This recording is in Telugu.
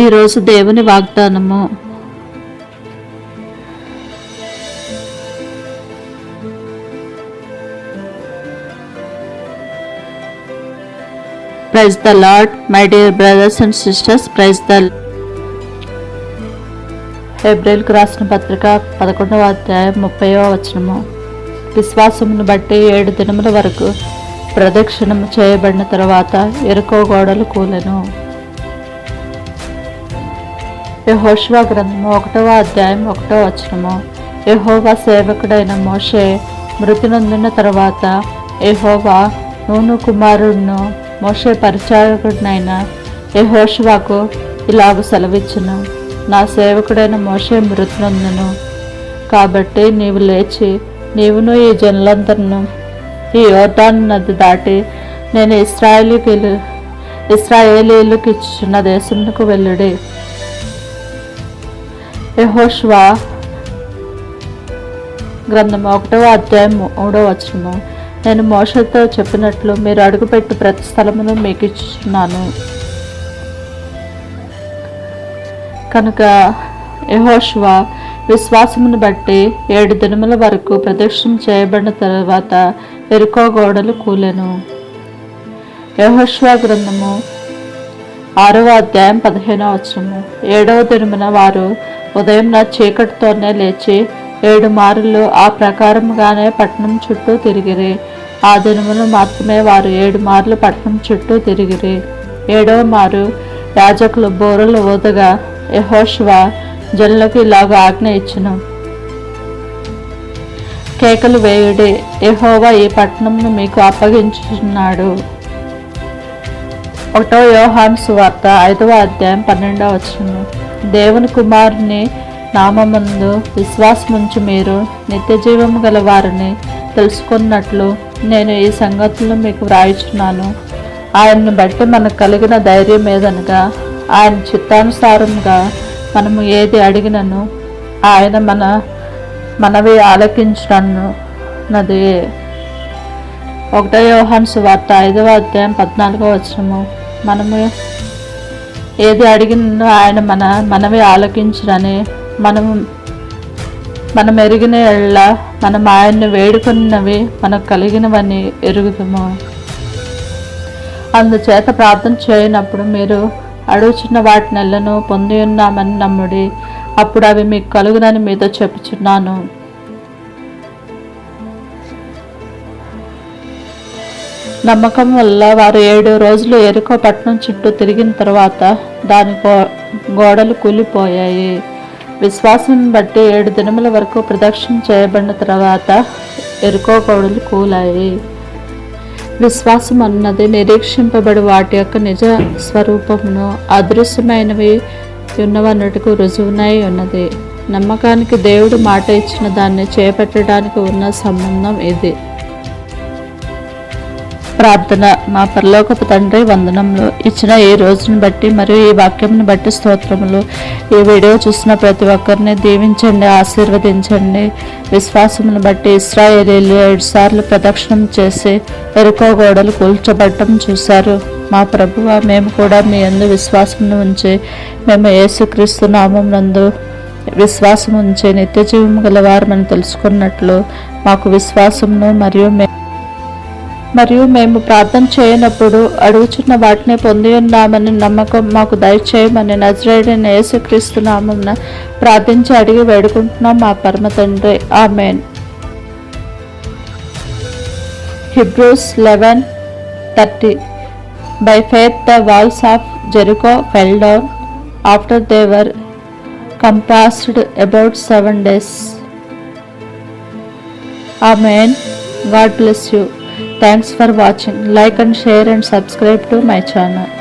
ఈరోజు దేవుని వాగ్దానము praise the lord my dear brothers and sisters praise the ఫిబ్రవరికి రాసిన పత్రిక పదకొండవ అధ్యాయం ముప్పైవ వచనము విశ్వాసమును బట్టి ఏడు దినముల వరకు ప్రదక్షిణము చేయబడిన తర్వాత ఎరుకో గోడలు కూలెను యహోష్వా గ్రంథము ఒకటవ అధ్యాయం ఒకటో వచనము యహోవా సేవకుడైన మోషే మృతి నొందిన తర్వాత యహోవా నూను కుమారుడును మోషే పరిచారకుడినైన యహోష్వాకు ఇలాగ సెలవిచ్చును నా సేవకుడైన మోషే మృతి నొందును కాబట్టి నీవు లేచి నీవును ఈ జనులందరిను ఈ యోర్డాన్ నది దాటి నేను ఇస్రాయేలీకి ఇస్రాయేలీలకు ఇచ్చిన దేశంకు వెళ్ళుడి యహోష్వా గ్రంథం ఒకటవ అధ్యాయం మూడవ వచనము నేను మోసతో చెప్పినట్లు మీరు అడుగుపెట్టి ప్రతి స్థలమును మీకు ఇచ్చున్నాను కనుక యహోష్వా విశ్వాసమును బట్టి ఏడు దినముల వరకు ప్రదక్షిణ చేయబడిన తర్వాత ఎరుకో గోడలు కూలెను యహోష్వా గ్రంథము ఆరవ అధ్యాయం పదిహేనవ వచనము ఏడవ దినమున వారు ఉదయం నా చీకటితోనే లేచి ఏడు మారులు ఆ ప్రకారముగానే పట్నం చుట్టూ తిరిగిరి ఆ దినములు మాత్రమే వారు ఏడు మార్లు పట్నం చుట్టూ తిరిగిరి ఏడవ మారు యాజకులు బోరలు ఊదగా యహోష్వ జనులకు ఇలాగ ఆజ్ఞ ఇచ్చిన కేకలు వేయుడి యహోవా ఈ పట్టణంను మీకు అప్పగించున్నాడు ఒకటో యోహాన్ సువార్త ఐదవ అధ్యాయం పన్నెండవ వచ్చింది దేవుని కుమారుని నామందు విశ్వాసముంచి మీరు జీవం గల వారిని తెలుసుకున్నట్లు నేను ఈ సంగతులను మీకు వ్రాయిస్తున్నాను ఆయన్ని బట్టి మనకు కలిగిన ధైర్యం ఏదనగా ఆయన చిత్తానుసారంగా మనము ఏది అడిగినను ఆయన మన మనవి ఆలకించడను నది ఒకటో యోహాన్ సువార్త ఐదవ అధ్యాయం పద్నాలుగో వచ్చినము మనము ఏది అడిగినా ఆయన మన మనమే ఆలకించడని మనం మనం ఎరిగిన ఎళ్ళ మనం ఆయన్ని వేడుకున్నవి మనకు కలిగినవని ఎరుగుతాము అందుచేత ప్రార్థన చేయనప్పుడు మీరు అడుగుచున్న నెలను పొంది ఉన్నామని నమ్ముడి అప్పుడు అవి మీకు కలుగునని మీతో చెప్పుచున్నాను నమ్మకం వల్ల వారు ఏడు రోజులు ఎరుకో పట్టణం చుట్టూ తిరిగిన తర్వాత దాని గోడలు కూలిపోయాయి విశ్వాసం బట్టి ఏడు దినముల వరకు ప్రదక్షిణ చేయబడిన తర్వాత ఎరుకో గోడలు కూలాయి విశ్వాసం అన్నది నిరీక్షింపబడి వాటి యొక్క నిజ స్వరూపమును అదృశ్యమైనవి ఉన్నవన్నట్టుకు రుజువునై ఉన్నది నమ్మకానికి దేవుడు మాట ఇచ్చిన దాన్ని చేపట్టడానికి ఉన్న సంబంధం ఇది ప్రార్థన మా పరలోకపు తండ్రి వందనంలో ఇచ్చిన ఈ రోజును బట్టి మరియు ఈ వాక్యంను బట్టి స్తోత్రములు ఈ వీడియో చూసిన ప్రతి ఒక్కరిని దీవించండి ఆశీర్వదించండి విశ్వాసమును బట్టి ఇస్రాయేలీలు ఏడు సార్లు ప్రదక్షిణం చేసి ఎరుకో గోడలు కూల్చబడటం చూశారు మా ప్రభువ మేము కూడా మీ అందు విశ్వాసమును ఉంచి మేము ఏసుక్రీస్తు నామం నందు విశ్వాసం ఉంచే నిత్య జీవం మనం తెలుసుకున్నట్లు మాకు విశ్వాసమును మరియు మేము మరియు మేము ప్రార్థన చేయనప్పుడు అడుగుచున్న వాటిని పొంది ఉన్నామని నమ్మకం మాకు దయచేయమని నజరేడైన యేసుక్రీస్తునామం ప్రార్థించి అడిగి వేడుకుంటున్నాం మా పరమ తండ్రి amen Hebrews eleven thirty by faith the walls of Jericho fell down after they were compassed about seven days amen God bless you Thanks for watching. Like and share and subscribe to my channel.